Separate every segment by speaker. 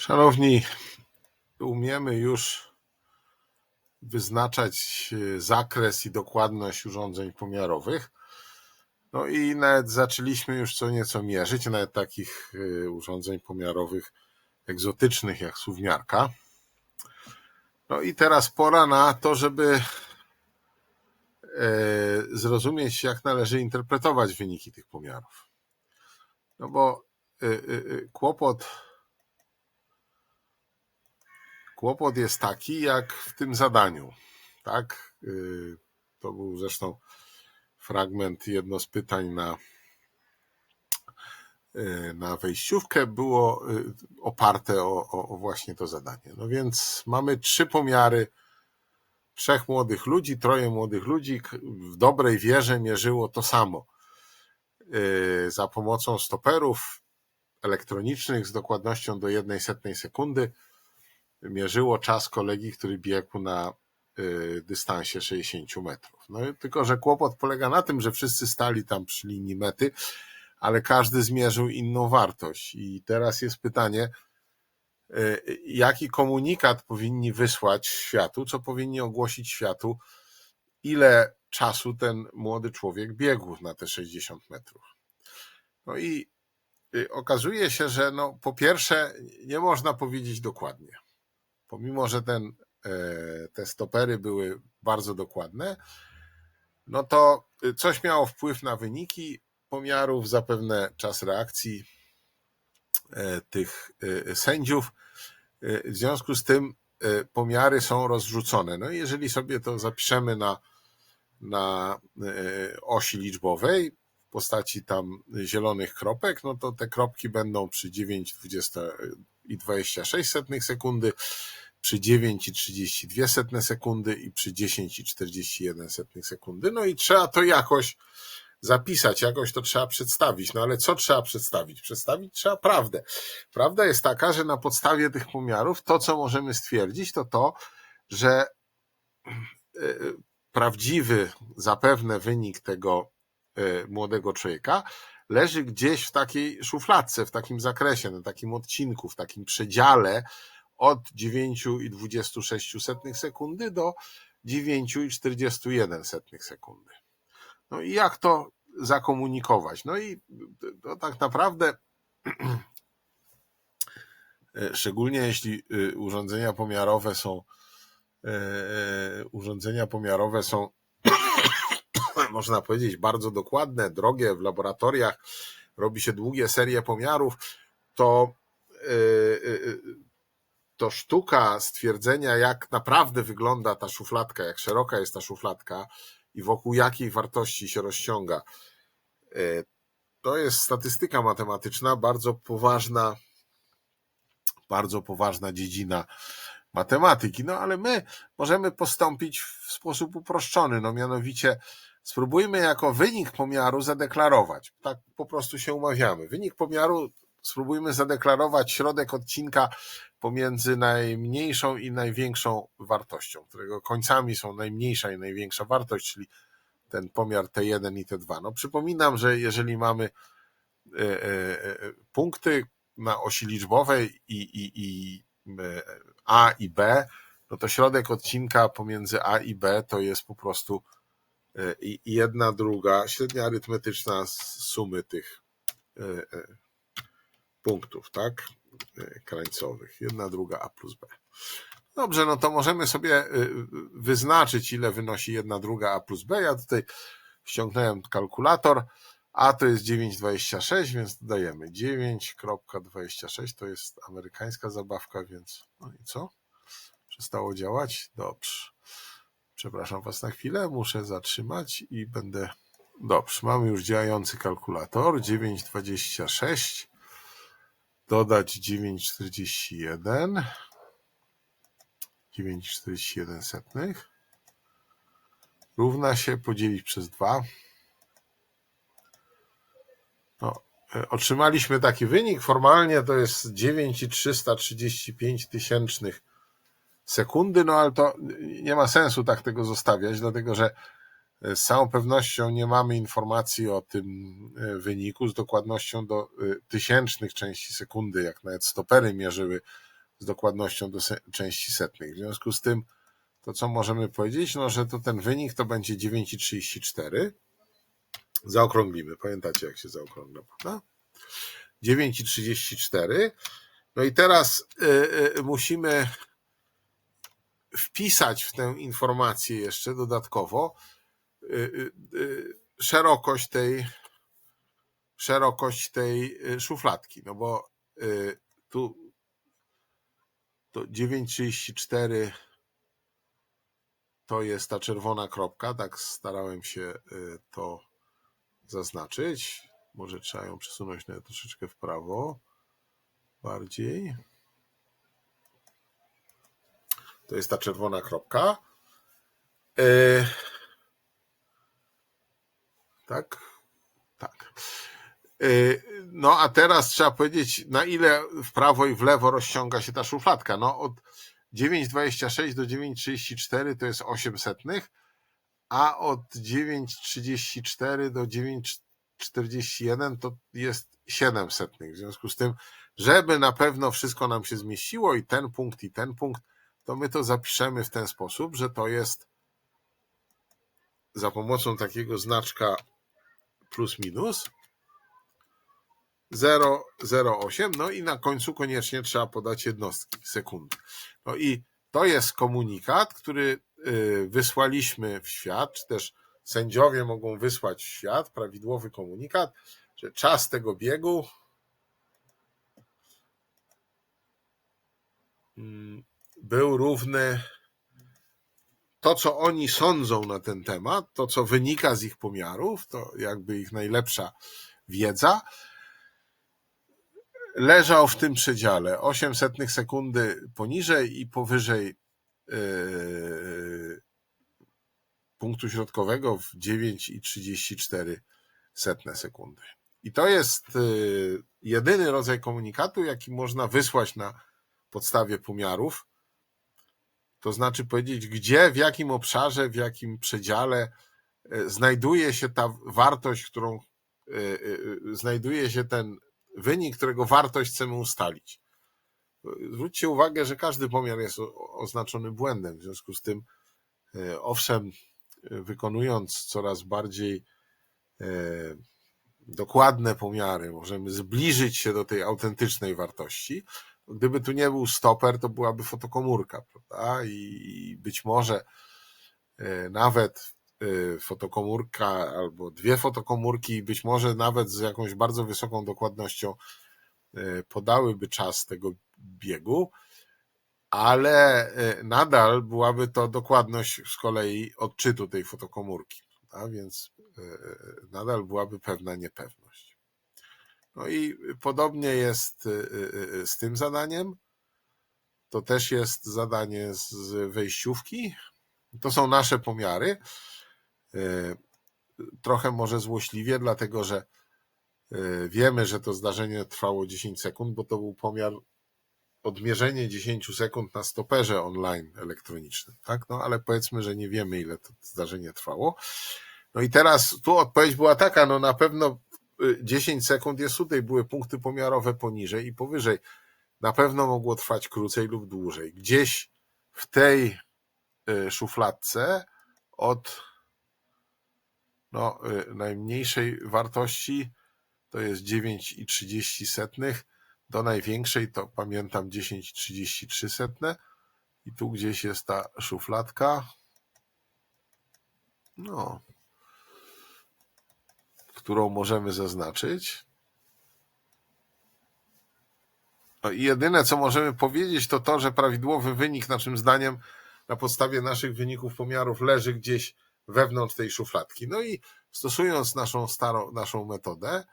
Speaker 1: Szanowni, umiemy już wyznaczać e, zakres i dokładność urządzeń pomiarowych. No i nawet zaczęliśmy już co nieco mierzyć, nawet takich e, urządzeń pomiarowych egzotycznych jak suwmiarka. No i teraz pora na to, żeby e, zrozumieć, jak należy interpretować wyniki tych pomiarów. No bo kłopot Kłopot jest taki, jak w tym zadaniu. Tak? Y, to był zresztą fragment, jedno z pytań na, y, na wejściówkę było y, oparte o, o, o właśnie to zadanie. No więc mamy trzy pomiary trzech młodych ludzi, troje młodych ludzi w dobrej wierze mierzyło to samo. Za pomocą stoperów elektronicznych z dokładnością do jednej setnej sekundy mierzyło czas kolegi, który biegł na y, dystansie 60 metrów. No tylko, że kłopot polega na tym, że wszyscy stali tam przy linii mety, ale każdy zmierzył inną wartość. I teraz jest pytanie, y, jaki komunikat powinni wysłać światu, co powinni ogłosić światu, ile czasu ten młody człowiek biegł na te 60 metrów. No i y, okazuje się, że no, po pierwsze nie można powiedzieć dokładnie pomimo że ten, e, te stopery były bardzo dokładne, no to coś miało wpływ na wyniki pomiarów, zapewne czas reakcji e, tych e, sędziów. W związku z tym pomiary są rozrzucone. No i jeżeli sobie to zapiszemy na, na osi liczbowej w postaci tam zielonych kropek, no to te kropki będą przy 9,20 i 26 sekundy, przy 9,32 sekundy i przy 10,41 sekundy. No i trzeba to jakoś zapisać, jakoś to trzeba przedstawić. No ale co trzeba przedstawić? Przedstawić trzeba prawdę. Prawda jest taka, że na podstawie tych pomiarów to, co możemy stwierdzić, to to, że e, prawdziwy zapewne wynik tego e, młodego człowieka leży gdzieś w takiej szufladce, w takim zakresie, na takim odcinku, w takim przedziale od 9,26 sekundy do 9,41 sekundy. No i jak to zakomunikować? No i to tak naprawdę, szczególnie jeśli y, urządzenia pomiarowe są, e, e, urządzenia pomiarowe są, można powiedzieć, bardzo dokładne, drogie w laboratoriach, robi się długie serie pomiarów, to to sztuka stwierdzenia, jak naprawdę wygląda ta szufladka, jak szeroka jest ta szufladka i wokół jakiej wartości się rozciąga. E, to jest statystyka matematyczna, bardzo poważna, bardzo poważna dziedzina matematyki. No ale my możemy postąpić w sposób uproszczony, no mianowicie spróbujmy jako wynik pomiaru zadeklarować. Tak po prostu się umawiamy. Wynik pomiaru spróbujmy zadeklarować środek odcinka pomiędzy najmniejszą i największą wartością, którego końcami są najmniejsza i największa wartość, czyli ten pomiar T1 i T2. No przypominam, że jeżeli mamy e, e, e, punkty na osi liczbowej i, i, i A i B, no to środek odcinka pomiędzy A i B to jest po prostu jedna druga, średnia arytmetyczna z sumy tych punktów, tak? E, krańcowych. Jedna, druga A plus B. Dobrze, no to możemy sobie e, wyznaczyć, ile wynosi jedna, druga A plus B. Ja tutaj ściągnąłem kalkulator. A to jest 9,26, więc dodajemy 9.26. To jest amerykańska zabawka, więc no i co? Przestało działać? Dobrze. Przepraszam Was na chwilę, muszę zatrzymać i będę. Dobrze, mamy już działający kalkulator 9,26 dodać 9,41 9,41 setnych. Równa się podzielić przez 2 no, e, otrzymaliśmy taki wynik. Formalnie to jest 9,335 tysięcznych sekundy, no ale to nie ma sensu tak tego zostawiać, dlatego że z całą pewnością nie mamy informacji o tym e, wyniku z dokładnością do e, tysięcznych części sekundy, jak nawet stopery mierzyły z dokładnością do części setnej. W związku z tym, to co możemy powiedzieć, no, że to ten wynik to będzie 9,34. Zaokrąglimy. Pamiętacie, jak się zaokrągla, prawda? 9,34. No i teraz y, y, musimy wpisać w tę informację jeszcze dodatkowo szerokość tej szerokość tej y, szufladki, no bo y, tu to 9,34 to jest ta czerwona kropka, tak starałem się y, to zaznaczyć. Może trzeba ją przesunąć nawet troszeczkę w prawo, bardziej. To jest ta czerwona kropka. Tak, tak. Y, No a teraz trzeba powiedzieć, na ile w prawo i w lewo rozciąga się ta szufladka. No od 9,26 do 9,34 to jest 8 setnych, a od 9,34 do 9,41 to jest 7 setnych. W związku z tym, żeby na pewno wszystko nam się zmieściło i ten punkt i ten punkt, to my to zapiszemy w ten sposób, że to jest za pomocą takiego znaczka plus minus 0,08, no i na końcu koniecznie trzeba podać jednostki, sekundy. No i to jest komunikat, który y, wysłaliśmy w świat, czy też sędziowie mogą wysłać w świat prawidłowy komunikat, że czas tego biegu mm, był równy to, co oni sądzą na ten temat, to, co wynika z ich pomiarów, to jakby ich najlepsza wiedza, leżał w tym przedziale 800 sekundy poniżej i powyżej yy, punktu środkowego w 9,34 setne sekundy. I to jest yy, jedyny rodzaj komunikatu, jaki można wysłać na podstawie pomiarów. To znaczy powiedzieć, gdzie, w jakim obszarze, w jakim przedziale yy, znajduje się ta wartość, którą yy, yy, znajduje się ten wynik, którego wartość chcemy ustalić. Zwróćcie uwagę, że każdy pomiar jest oznaczony błędem. W związku z tym, e, owszem, e, wykonując coraz bardziej e, dokładne pomiary, możemy zbliżyć się do tej autentycznej wartości. Gdyby tu nie był stoper, to byłaby fotokomórka, prawda? I być może e, nawet e, fotokomórka albo dwie fotokomórki, być może nawet z jakąś bardzo wysoką dokładnością e, podałyby czas tego biegu, ale nadal byłaby to dokładność z kolei odczytu tej fotokomórki, więc nadal byłaby pewna niepewność. No i podobnie jest e, e, z tym zadaniem. To też jest zadanie z wejściówki. To są nasze pomiary. Trochę może złośliwie, dlatego że wiemy, że to zdarzenie trwało 10 sekund, bo to był pomiar odmierzenie 10 sekund na stoperze online elektronicznym, tak? No ale powiedzmy, że nie wiemy, ile to zdarzenie trwało. No i teraz tu odpowiedź była taka, no na pewno y, 10 sekund jest tutaj, były punkty pomiarowe poniżej i powyżej. Na pewno mogło trwać krócej lub dłużej. Gdzieś w tej y, szufladce od no, y, najmniejszej wartości to jest 9,30 setnych, do największej to pamiętam 10,33 setne i tu gdzieś jest ta szufladka. No, którą możemy zaznaczyć. No jedyne, co możemy powiedzieć, to to, że prawidłowy wynik, naszym zdaniem, na podstawie naszych wyników pomiarów, leży gdzieś wewnątrz tej szufladki. No i stosując naszą starą, naszą metodę,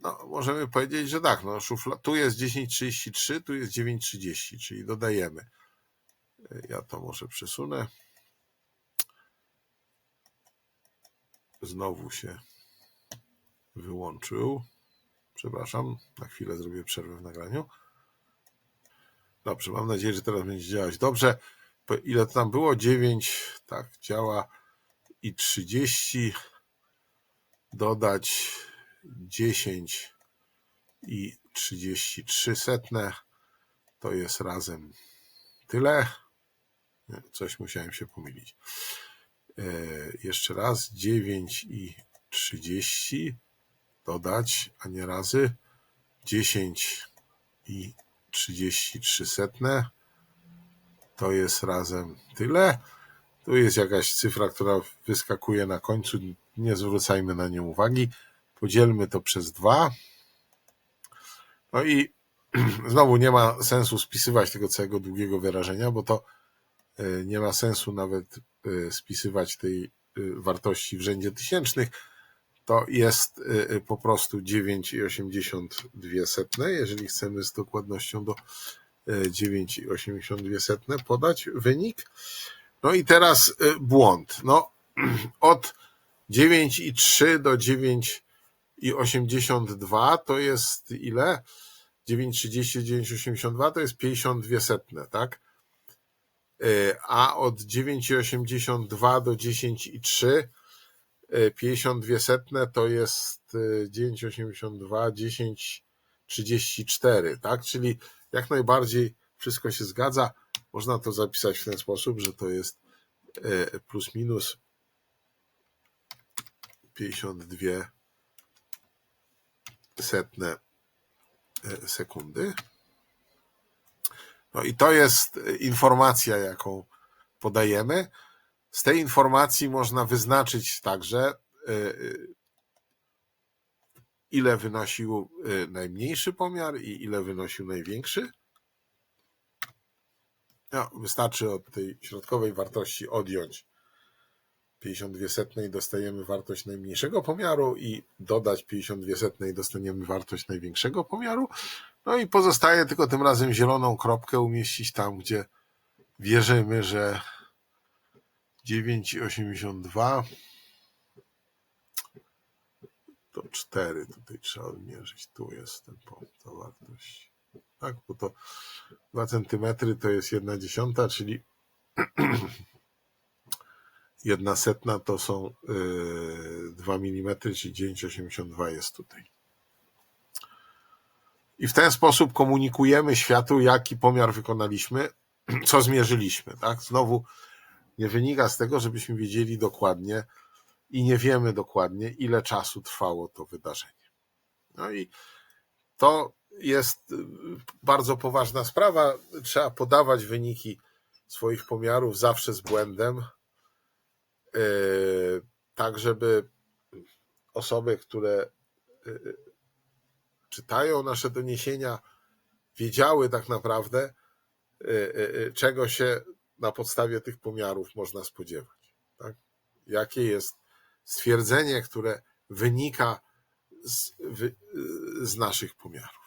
Speaker 1: no, możemy powiedzieć, że tak, no, szufla, tu jest 10,33, tu jest 9,30, czyli dodajemy. Ja to może przesunę. Znowu się wyłączył. Przepraszam, na chwilę zrobię przerwę w nagraniu. Dobrze, mam nadzieję, że teraz będzie działać dobrze. Ile to tam było? 9, tak, działa i 30. Dodać 10 i 33 setne to jest razem tyle. Coś musiałem się pomylić. E, jeszcze raz 9 i 30 dodać, a nie razy 10 i 33 setne to jest razem tyle. Tu jest jakaś cyfra, która wyskakuje na końcu. Nie zwracajmy na nią uwagi. Podzielmy to przez 2. No i znowu nie ma sensu spisywać tego całego długiego wyrażenia, bo to nie ma sensu nawet e, spisywać tej e, wartości w rzędzie tysięcznych. To jest e, po prostu 9,82 setne. Jeżeli chcemy z dokładnością do e, 9,82 podać wynik. No i teraz e, błąd. No, od 9,3 do 9,82 to jest ile? 9,30, 9,82 to jest 52 setne, tak? E, A od 9,82 do 10,3 e, 52 setne to jest e, 9,82, 10,34, tak? Czyli jak najbardziej wszystko się zgadza. Można to zapisać w ten sposób, że to jest plus minus 52 setne sekundy. No i to jest informacja, jaką podajemy. Z tej informacji można wyznaczyć także, e, e, ile wynosił e, najmniejszy pomiar i ile wynosił największy. No, wystarczy od tej środkowej wartości odjąć 52 setne i dostajemy wartość najmniejszego pomiaru i dodać 52 setne i dostaniemy wartość największego pomiaru. No i pozostaje tylko tym razem zieloną kropkę umieścić tam, gdzie wierzymy, że 9,82 to 4 tutaj trzeba odmierzyć. Tu jest ten ta wartość. Tak, bo to 2 cm to jest 1 dziesiąta, czyli 1 setna to są yy, 2 mm, czyli 9,82 jest tutaj. I w ten sposób komunikujemy światu, jaki pomiar wykonaliśmy, co zmierzyliśmy. Tak? Znowu nie wynika z tego, żebyśmy wiedzieli dokładnie i nie wiemy dokładnie, ile czasu trwało to wydarzenie. No i to jest y, bardzo poważna sprawa. Trzeba podawać wyniki swoich pomiarów zawsze z błędem, yy, tak żeby osoby, które yy, czytają nasze doniesienia, wiedziały tak naprawdę, yy, yy, czego się na podstawie tych pomiarów można spodziewać. Tak? Jakie jest stwierdzenie, które wynika z, z naszych pomiarów.